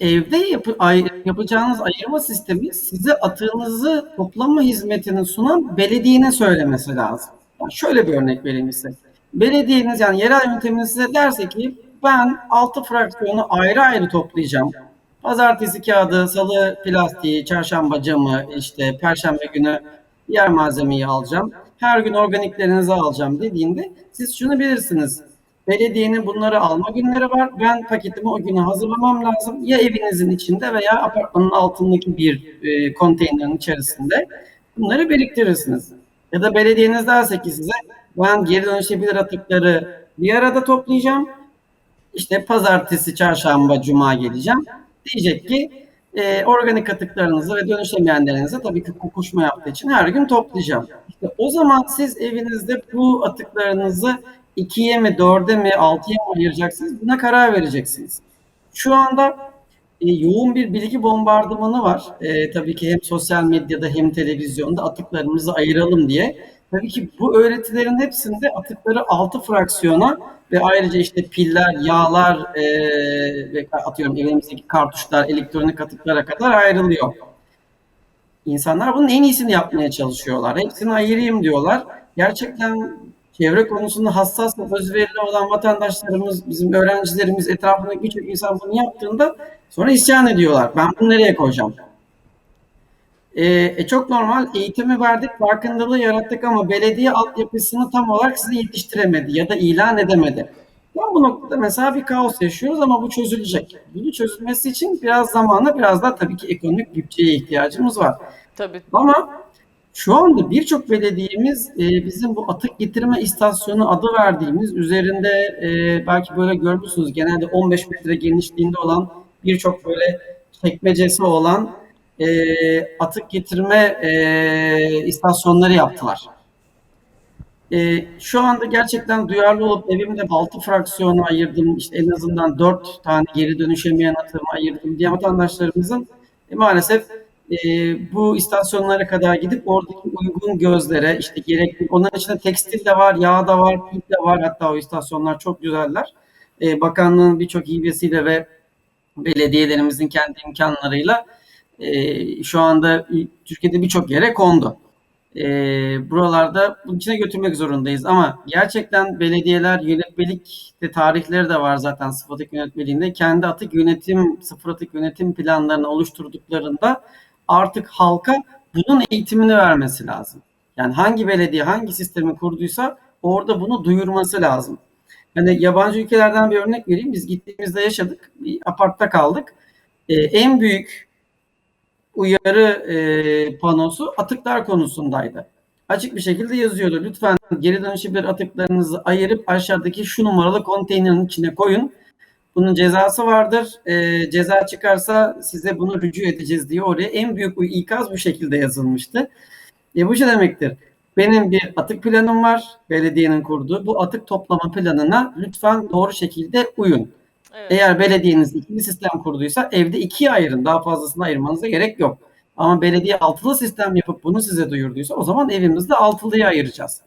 evde yapı, ay, yapacağınız ayırma sistemi size atığınızı toplama hizmetini sunan belediyenin söylemesi lazım. Yani şöyle bir örnek vereyim size. Belediyeniz yani yerel yönetiminiz size derse ki ben 6 fraksiyonu ayrı ayrı toplayacağım. Pazartesi kağıdı, salı plastiği, çarşamba camı, işte perşembe günü diğer malzemeyi alacağım. Her gün organiklerinizi alacağım dediğinde siz şunu bilirsiniz. Belediyenin bunları alma günleri var. Ben paketimi o güne hazırlamam lazım. Ya evinizin içinde veya apartmanın altındaki bir e, konteynerin içerisinde bunları biriktirirsiniz. Ya da belediyeniz derse ki size ben geri dönüşebilir atıkları bir arada toplayacağım. İşte pazartesi, çarşamba, cuma geleceğim. Diyecek ki e, organik atıklarınızı ve dönüşemeyenlerinizi tabii ki kokuşma yaptığı için her gün toplayacağım. İşte o zaman siz evinizde bu atıklarınızı ikiye mi, dörde mi, altıya mı ayıracaksınız? Buna karar vereceksiniz. Şu anda e, yoğun bir bilgi bombardımanı var. E, tabii ki hem sosyal medyada hem televizyonda atıklarımızı ayıralım diye. Tabii ki bu öğretilerin hepsinde atıkları altı fraksiyona ve ayrıca işte piller, yağlar e, ve atıyorum evimizdeki kartuşlar, elektronik atıklara kadar ayrılıyor. İnsanlar bunun en iyisini yapmaya çalışıyorlar. Hepsini ayırayım diyorlar. Gerçekten çevre konusunda hassas ve özverili olan vatandaşlarımız, bizim öğrencilerimiz, etrafındaki birçok insan bunu yaptığında sonra isyan ediyorlar. Ben bunu nereye koyacağım? E, e, çok normal eğitimi verdik, farkındalığı yarattık ama belediye altyapısını tam olarak size yetiştiremedi ya da ilan edemedi. Ben bu noktada mesela bir kaos yaşıyoruz ama bu çözülecek. Bunu çözülmesi için biraz zamana, biraz da tabii ki ekonomik bütçeye ihtiyacımız var. Tabii. Ama şu anda birçok belediyemiz e, bizim bu atık getirme istasyonu adı verdiğimiz üzerinde e, belki böyle görmüşsünüz genelde 15 metre genişliğinde olan birçok böyle çekmecesi olan e, atık getirme e, istasyonları yaptılar. E, şu anda gerçekten duyarlı olup evimde 6 fraksiyonu ayırdım, işte en azından 4 tane geri dönüşemeyen atığımı ayırdım diye vatandaşlarımızın e, maalesef e, bu istasyonlara kadar gidip oradaki uygun gözlere işte gerekli onların içinde tekstil de var, yağ da var, pil de var hatta o istasyonlar çok güzeller. E, bakanlığın birçok hibesiyle ve belediyelerimizin kendi imkanlarıyla e, şu anda Türkiye'de birçok yere kondu. E, buralarda bunun içine götürmek zorundayız ama gerçekten belediyeler yönetmelik de tarihleri de var zaten sıfır atık yönetmeliğinde kendi atık yönetim sıfır atık yönetim planlarını oluşturduklarında artık halka bunun eğitimini vermesi lazım. Yani hangi belediye hangi sistemi kurduysa orada bunu duyurması lazım. Yani yabancı ülkelerden bir örnek vereyim. Biz gittiğimizde yaşadık. Bir apartta kaldık. Ee, en büyük uyarı e, panosu atıklar konusundaydı. Açık bir şekilde yazıyordu. Lütfen geri dönüşebilir atıklarınızı ayırıp aşağıdaki şu numaralı konteynerin içine koyun. Bunun cezası vardır. E, ceza çıkarsa size bunu rücu edeceğiz diye oraya en büyük ikaz bu şekilde yazılmıştı. E, bu şu demektir. Benim bir atık planım var. Belediyenin kurduğu. Bu atık toplama planına lütfen doğru şekilde uyun. Evet. Eğer belediyeniz ikili sistem kurduysa evde ikiye ayırın. Daha fazlasını ayırmanıza gerek yok. Ama belediye altılı sistem yapıp bunu size duyurduysa o zaman evimizde altılıya ayıracağız.